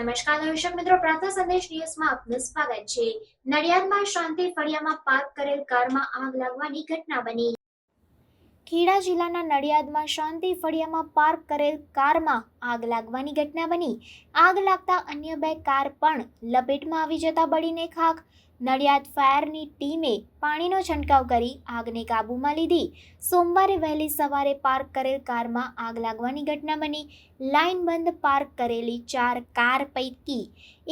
નમસ્કાર દર્શક મિત્રો પ્રાર્થના સંદેશ ન્યૂઝમાં આપનું સ્વાગત છે. નડિયાદમાં શાંતિ ફળિયામાં પાર્ક કરેલ કારમાં આગ લાગવાની ઘટના બની. ખેડા જિલ્લાના નડિયાદમાં શાંતિ ફળિયામાં પાર્ક કરેલ કારમાં આગ લાગવાની ઘટના બની. આગ લાગતા અન્ય બે કાર પણ લપેટમાં આવી જતા બળીને ખાક નડિયાદ ફાયરની ટીમે પાણીનો છંટકાવ કરી આગને કાબૂમાં લીધી. સોમવારે વહેલી સવારે પાર્ક કરેલ કારમાં આગ લાગવાની ઘટના બની. લાઇન બંધ પાર્ક કરેલી ચાર કાર પૈકી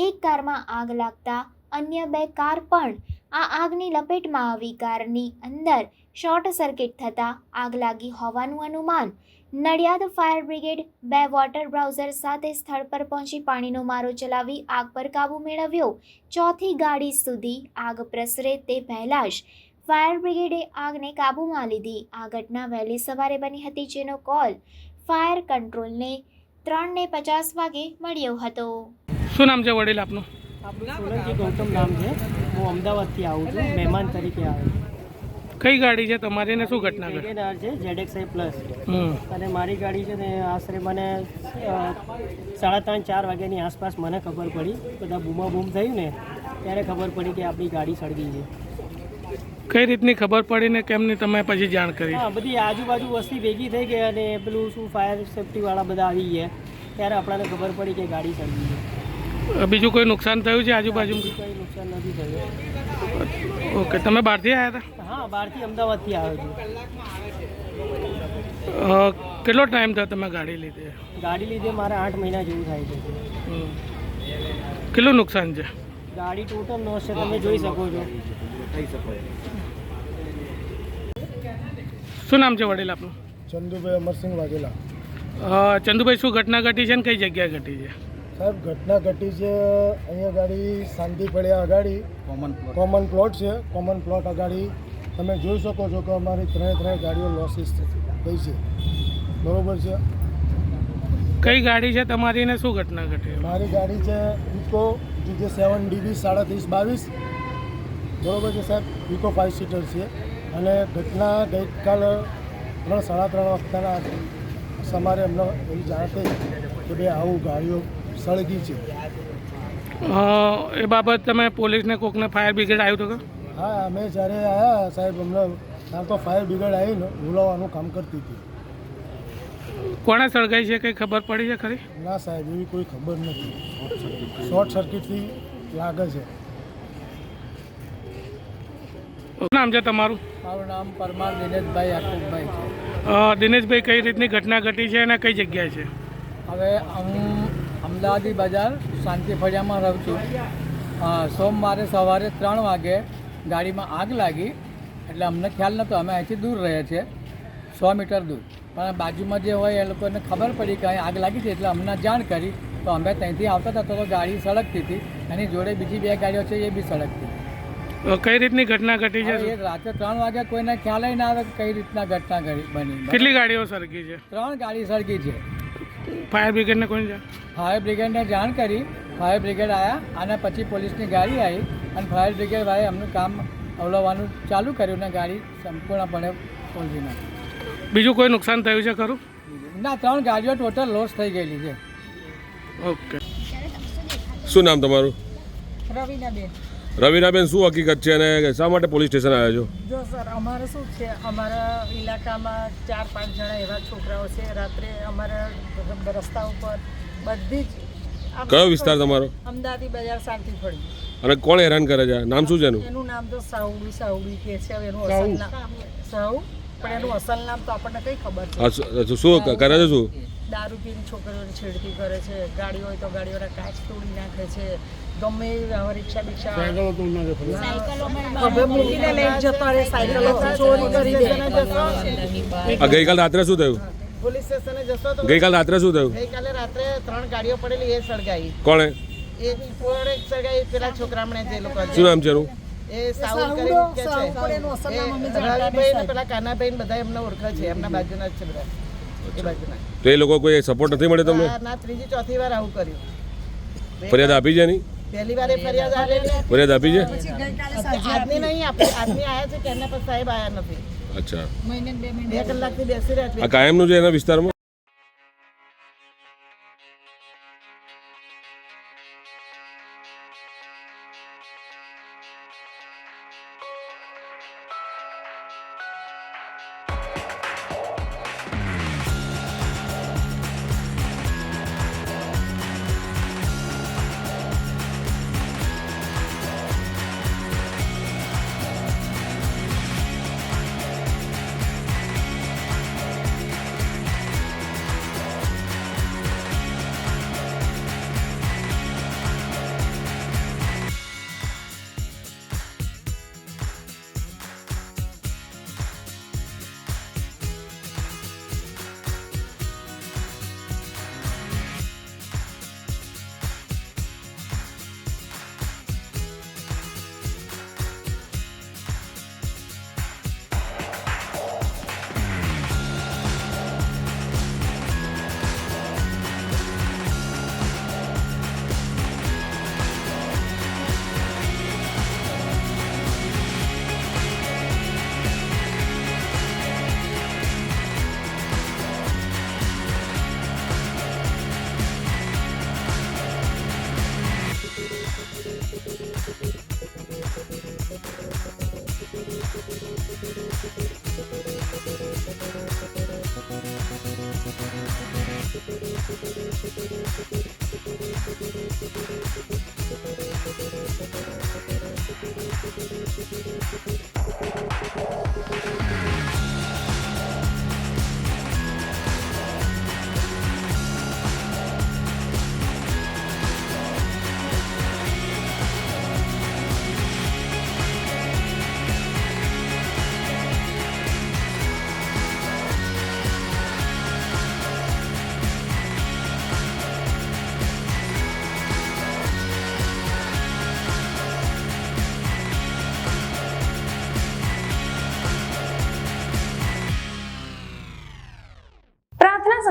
એક કારમાં આગ લાગતા અન્ય બે કાર પણ આ આગની લપેટમાં આવી કારની અંદર શોર્ટ સર્કિટ થતાં આગ લાગી હોવાનું અનુમાન. નડિયાદ ફાયર બ્રિગેડ બે વોટર બ્રાઉઝર સાથે સ્થળ પર પહોંચી પાણીનો મારો ચલાવી આગ પર કાબૂ મેળવ્યો. ચોથી ગાડી સુધી આગ પ્રસરે તે પહેલાં જ ફાયર બ્રિગેડે આગને કાબૂમાં લીધી. આ ઘટના વહેલી સવારે બની હતી જેનો કોલ ફાયર કંટ્રોલને ત્રણને પચાસ વાગે મળ્યો હતો. શું નામ છે વડીલ આપનું? આપણું સોલંકી ગૌતમ નામ છે. હું અમદાવાદથી આવું છું મહેમાન તરીકે આવ્યો કઈ ગાડી છે તમારી ને શું ઘટના ઘટી છે ZXi પ્લસ. અને મારી ગાડી છે ને આશરે મને સાડા ત્રણ ચાર વાગ્યાની આસપાસ મને ખબર પડી. બધા બૂમા બૂમ થયું ને ત્યારે ખબર પડી કે આપણી ગાડી સળગી છે. કઈ રીતની ખબર પડી ને કેમની તમે પછી જાણ કરી? હા બધી આજુબાજુ વસ્તી ભેગી થઈ ગઈ અને પેલું શું ફાયર સેફટીવાળા બધા આવી ગયા. ત્યારે આપણને ખબર પડી કે ગાડી સળગી છે. બીજું કોઈ નુકસાન થયું છે આજુબાજુ કોઈ નુકસાન નથી થયું. ઓકે તમે બહારથી આવ્યા હતા? હા બહારથી અમદાવાદથી આવ્યો છું. કેટલો ટાઈમ થયો તમે ગાડી લીધી? ગાડી લીધે મારે આઠ મહિના જેવું થાય છે. કેટલું નુકસાન છે? ગાડી ટોટલ નો છે તમે જોઈ શકો છો. શું નામ છે વડીલ આપનું? ચંદુભાઈ અમરસિંહ વાઘેલા. ચંદુભાઈ શું ઘટના ઘટી છે ને કઈ જગ્યાએ ઘટી છે? સાહેબ ઘટના ઘટી છે અહીંયા ગાડી શાંતિ પડ્યા અગાડી કોમન કોમન પ્લોટ છે કોમન પ્લોટ અગાડી તમે જોઈ શકો છો કે અમારી ત્રણે ત્રણ ગાડીઓ લોસીસ થઈ છે બરોબર છે કઈ ગાડી છે તમારી ને શું ઘટના ઘટી મારી ગાડી છે ઇકો જીજે સેવન ડીબી સાડત્રીસ બાવીસ બરોબર છે સાહેબ ઇકો ફાઇવ સીટર છે અને ઘટના ગઈકાલે ત્રણ સાડા ત્રણ વાગતાના સમારે અમને એવી જાણ થઈ કે ભાઈ આવું ગાડીઓ સળગી છે? એ બાબત તમે પોલીસને કોકને ફાયર બ્રિગેડ આવ્યું હતું હા અમે જ્યારે આવ્યા સાહેબ અમને આમ તો ફાયર બ્રિગેડ આવીને બોલાવવાનું કામ કરતી હતી. કોણે સળગાઈ છે કંઈ ખબર પડી છે ખરી? ના સાહેબ એવી કોઈ ખબર નથી. શોર્ટ સર્કિટથી લાગે છે. શું નામ છે તમારું? મારું નામ પરમાર દિનેશભાઈ યાકુબભાઈ છે. દિનેશભાઈ કઈ રીતની ઘટના ઘટી છે અને કઈ જગ્યાએ છે? હવે હું અમદાવાદી બજાર શાંતિ ફળિયામાં રહું છું. સોમવારે સવારે ત્રણ વાગે ગાડીમાં આગ લાગી. એટલે અમને ખ્યાલ નહોતો અમે અહીંથી દૂર રહે છે સો મીટર દૂર. પણ બાજુમાં જે હોય એ લોકોને ખબર પડી કે અહીં આગ લાગી છે એટલે અમને જાણ કરી. તો અમે ત્યાંથી આવતા હતા તો ગાડી સળગતી હતી. એની જોડે બીજી બે ગાડીઓ છે એ બી સળગતી. કઈ રીતની ઘટના ઘટી છે એ રાત્રે ત્રણ વાગે કોઈને ખ્યાલ ના આવે કઈ રીતના ઘટના ઘટી બની. કેટલી ગાડીઓ સળગી છે? ત્રણ ગાડી સળગી છે. ફાયર બ્રિગેડને કોઈ જાણ? ફાયર બ્રિગેડને જાણ કરી ફાયર બ્રિગેડ આવ્યા અને પછી પોલીસની ગાડી આવી અને ફાયર બ્રિગેડ ભાઈ એમનું કામ અવલવવાનું ચાલુ કર્યું ને ગાડી સંપૂર્ણપણે પહોંચી નાખી. બીજું કોઈ નુકસાન થયું છે ખરું? ના ત્રણ ગાડીઓ ટોટલ લોસ થઈ ગયેલી છે. ઓકે. શું નામ તમારું? રવિનાબેન રવિનાબેન શું હકીકત છે અને શા માટે પોલીસ સ્ટેશન આવ્યા છો? જો સર અમારે શું છે અમારા ઇલાકામાં ચાર પાંચ જણા એવા છોકરાઓ છે. રાત્રે અમારા રસ્તા ઉપર બધી જ કયો વિસ્તાર તમારો? અમદાવાદી બજાર શાંતિ ફળી અને કોણ હેરાન કરે છે? નામ શું છે એનું? એનું નામ તો સાઉડી સાઉડી કે છે. હવે એનું અસલ નામ સાઉ. પણ એનું અસલ નામ તો આપણને કઈ ખબર છે. શું- કરે છે શું? દારૂ પીને છોકરીઓને છેડતી કરે છે. ગાડી હોય તો ગાડીઓના કાચ તોડી નાખે છે. ગમે હવે મૂકીને લઈને જતો રહે સાયકલો ચોરી કરી દે. આ ગઈકાલ રાત્રે શું થયું? પોલીસ સ્ટેશને જશો તો ગઈકાલ રાત્રે શું થયું? ગઈકાલે રાત્રે ત્રણ ગાડીઓ પડેલી એ સળગાઈ. કોણે? એ કોણે સળગાઈ? પેલા છોકરામણે જે લોકો શું નામ છે એનું? એ સાઉલ કરી કે છે. રવિભાઈ ને પેલા કાનાભાઈ ને બધા એમને ઓળખે છે. એમના બાજુના જ છે બધા. એ બાજુના. તો એ લોકો કોઈ સપોર્ટ નથી મળે તમને? ના ત્રીજી ચોથી વાર આવું કર્યું. ફરિયાદ આપી છે એની? પહેલી વારે ફરિયાદ આવેલી ફરિયાદ આપી છે? આજની નહીં આપી. આજની આયા છે કે એના પર સાહેબ આયા નથી. અચ્છા. બે કલાકથી બેસી રહ્યા છે. આ કાયમનું છે એના વિસ્તારમાં? પ્રાર્થના